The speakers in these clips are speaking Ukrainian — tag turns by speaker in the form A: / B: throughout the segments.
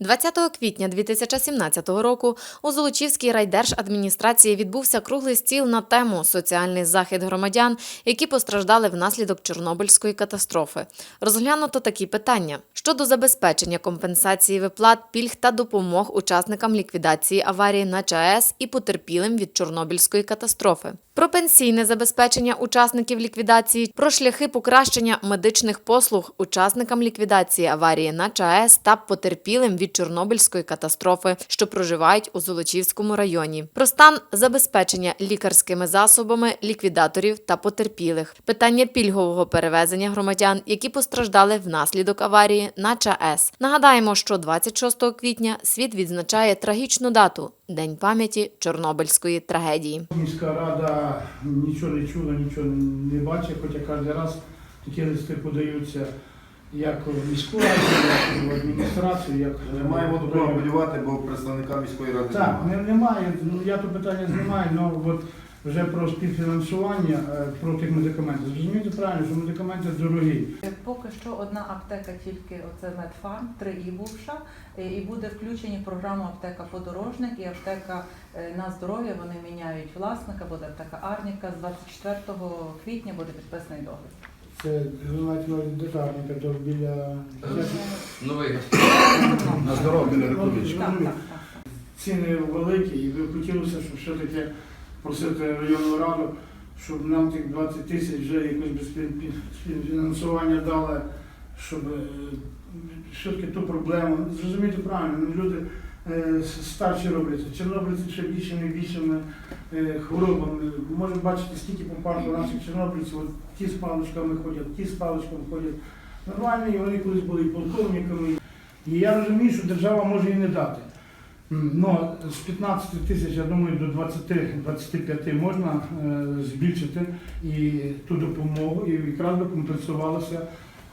A: 20 квітня 2017 року у Золочівській райдержадміністрації відбувся круглий стіл на тему Соціальний захист громадян, які постраждали внаслідок Чорнобильської катастрофи. Розглянуто такі питання щодо забезпечення компенсації виплат, пільг та допомог учасникам ліквідації аварії на ЧАЕС і потерпілим від Чорнобильської катастрофи. Про пенсійне забезпечення учасників ліквідації, про шляхи покращення медичних послуг учасникам ліквідації аварії на ЧАЕС та потерпілим від Чорнобильської катастрофи, що проживають у Золочівському районі, про стан забезпечення лікарськими засобами ліквідаторів та потерпілих, питання пільгового перевезення громадян, які постраждали внаслідок аварії на ЧАЕС. Нагадаємо, що 26 квітня світ відзначає трагічну дату День пам'яті Чорнобильської трагедії.
B: Міська рада нічого не чула, нічого не бачить, хоча кожен раз такі листи подаються як в міську раду, як в адміністрацію, як
C: Не маємо до кого апелювати, бо представника міської ради
B: Так,
C: немає.
B: не- немає. Ну я то питання знімаю, але от вже про співфінансування е, про тих медикаментів. Зрозумієте правильно, що медикаменти дорогі.
D: Поки що одна аптека тільки оце Медфарм, три і бувша, е, і буде включені в програму аптека подорожник і аптека е, на здоров'я. Вони міняють власника, буде аптека Арніка. З 24 квітня буде підписаний договір.
B: Це ви маєте на увазі біля
E: Новий
C: На здоров'я біля
D: так.
B: ціни великі, і би хотілося, щоб все-таки просити районну раду, щоб нам тих 20 тисяч вже якось співфінансування дали, щоб е, все-таки ту проблему. Зрозуміти правильно, ну, люди старші робляться, чорнобильці ще більшими і більшими е, хворобами. Можемо бачити, скільки по парку наших чорнобильців, от ті з паличками ходять, ті з паличками ходять. Нормальні, вони колись були і полковниками. І я розумію, що держава може і не дати. Ну, з 15 тисяч, я думаю, до 20-25 можна е, збільшити і ту допомогу, і якраз би компенсувалося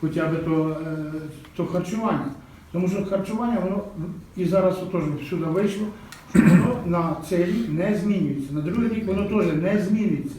B: хоча б то, е, то харчування. Тому що харчування, воно і зараз теж всюди вийшло, що воно на цей рік не змінюється. На другий рік воно теж не зміниться.